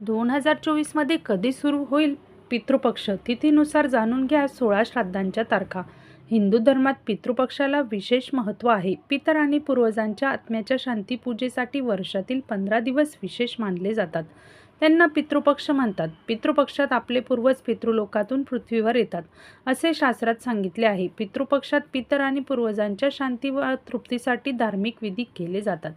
दोन हजार चोवीसमध्ये कधी सुरू होईल पितृपक्ष? तिथीनुसार जाणून घ्या सोळा श्राद्धांच्या तारखा. हिंदू धर्मात पितृपक्षाला विशेष महत्त्व आहे. पितर आणि पूर्वजांच्या आत्म्याच्या शांतीपूजेसाठी वर्षातील पंधरा दिवस विशेष मानले जातात. त्यांना पितृपक्ष म्हणतात. पितृपक्षात आपले पूर्वज पितृलोकातून पृथ्वीवर येतात असे शास्त्रात सांगितले आहे. पितृपक्षात पितर आणि पूर्वजांच्या शांती व तृप्तीसाठी धार्मिक विधी केले जातात.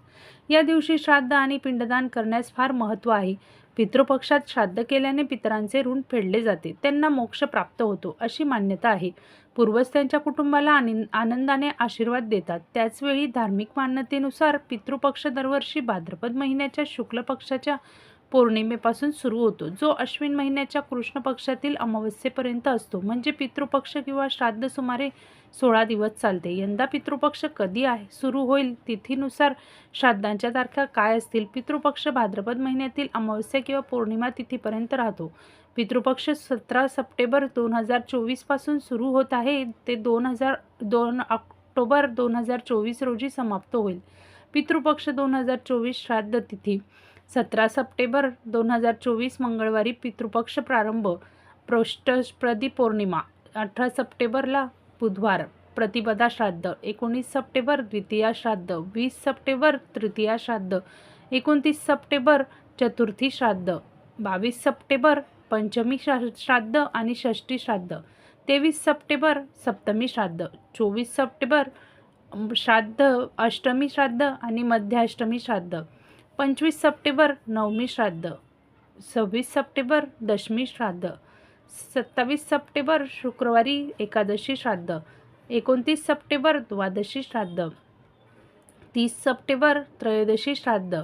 या दिवशी श्राद्ध आणि पिंडदान करण्यास फार महत्त्व आहे. पितृपक्षात श्राद्ध केल्याने पितरांचे ऋण फेडले जाते. त्यांना मोक्ष प्राप्त होतो अशी मान्यता आहे. पूर्वज त्यांच्या कुटुंबाला आनंदाने आशीर्वाद देतात. त्याचवेळी धार्मिक मान्यतेनुसार पितृपक्ष दरवर्षी भाद्रपद महिन्याच्या शुक्ल पक्षाच्या पौर्णिमेपासून सुरू होतो. जो अश्विन महिन्याच्या कृष्ण पक्षातील अमावस्येपर्यंत असतो. म्हणजे पितृपक्ष किंवा श्राद्ध सुमारे सोळा दिवस चालते. यंदा पितृपक्ष कधी आहे? सुरू होईल तिथीनुसार श्राद्धांच्या तारखा काय असतील? पितृपक्ष भाद्रपद महिन्यातील अमावस्या किंवा पौर्णिमा तिथीपर्यंत राहतो. पितृपक्ष सतरा सप्टेंबर दोन हजार चोवीसपासून सुरू होत आहे. ते दोन हजार दोन ऑक्टोबर दोन हजार चोवीस रोजी समाप्त होईल. पितृपक्ष दोन हजार चोवीस श्राद्ध तिथी. सतरा सप्टेंबर दोन हजार चोवीस मंगळवारी पितृपक्ष प्रारंभ पृष्ठप्रदी पौर्णिमा अठरा सप्टेंबरला बुधवार प्रतिपदा श्राद्ध एकोणीस सप्टेंबर द्वितीया श्राद्ध वीस सप्टेंबर तृतीया श्राद्ध एकोणतीस सप्टेंबर चतुर्थी श्राद्ध बावीस सप्टेंबर पंचमी श्रा श्राद्ध आणि षष्ठी श्राद्ध तेवीस सप्टेंबर सप्तमी श्राद्ध चोवीस सप्टेंबर श्राद्ध अष्टमी श्राद्ध आणि मध्याष्टमी श्राद्ध. पंचवीस सप्टेंबर नवमी श्राद्ध सव्वीस सप्टेंबर दशमी श्राद्ध सत्तावीस सप्टेंबर शुक्रवारी एकादशी श्राद्ध एकोणतीस सप्टेंबर द्वादशी श्राद्ध तीस सप्टेंबर त्रयोदशी श्राद्ध.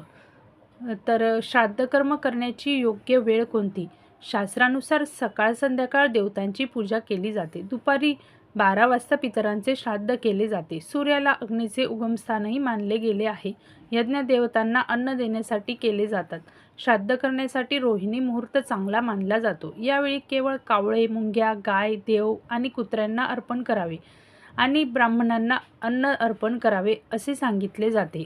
तर श्राद्धकर्म करण्याची योग्य वेळ कोणती? शास्त्रानुसार सकाळ संध्याकाळ देवतांची पूजा केली जाते. दुपारी बारा वाजता पितरांचे श्राद्ध केले जाते. सूर्याला अग्नीचे उगमस्थानही मानले गेले आहे. यज्ञ देवतांना अन्न देण्यासाठी केले जातात. श्राद्ध करण्यासाठी रोहिणी मुहूर्त चांगला मानला जातो. यावेळी केवळ कावळे मुंग्या गाय देव आणि कुत्र्यांना अर्पण करावे आणि ब्राह्मणांना अन्न अर्पण करावे असे सांगितले जाते.